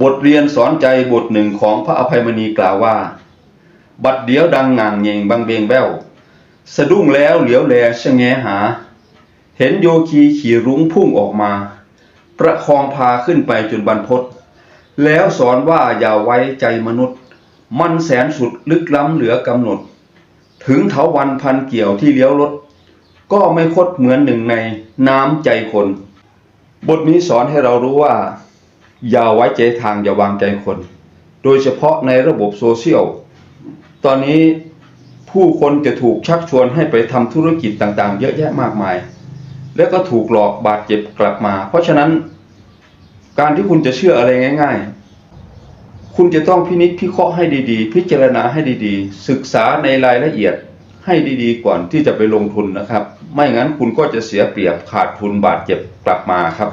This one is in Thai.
บทเรียนสอนใจบทหนึ่งของพระอภัยมณีกล่าวว่า บัดเดียวดังง่างเยงบางเบงแววสะดุ้งแล้วเหลียวแลชะแงหา เห็นโยคีขี่รุ้งพุ่งออกมา ประคองพาขึ้นไปจนบรรพตแล้วสอนว่าอย่าไว้ใจมนุษย์ มันแสนสุดลึกล้ำเหลือกำหนด ถึงเถาวันพันเกี่ยวที่เลี้ยวรถ ก็ไม่คดเหมือนหนึ่งในน้ำใจคน บทนี้สอนให้เรารู้ว่า อย่าไว้ใจทางอย่าวางใจคน โดยเฉพาะในระบบโซเชียล ตอนนี้ผู้คนจะถูกชักชวนให้ไปทำธุรกิจต่างๆ เยอะแยะมากมาย แล้วก็ถูกหลอกบาดเจ็บกลับมา เพราะฉะนั้น การที่คุณจะเชื่ออะไรง่าย ๆ คุณจะต้องพินิจพิเคราะห์ให้ดีๆ พิจารณาให้ดีๆ ศึกษาในรายละเอียดให้ดีๆ ก่อนที่จะไปลงทุนนะครับ ไม่งั้นคุณก็จะเสียเปรียบขาดทุนบาดเจ็บกลับมาครับ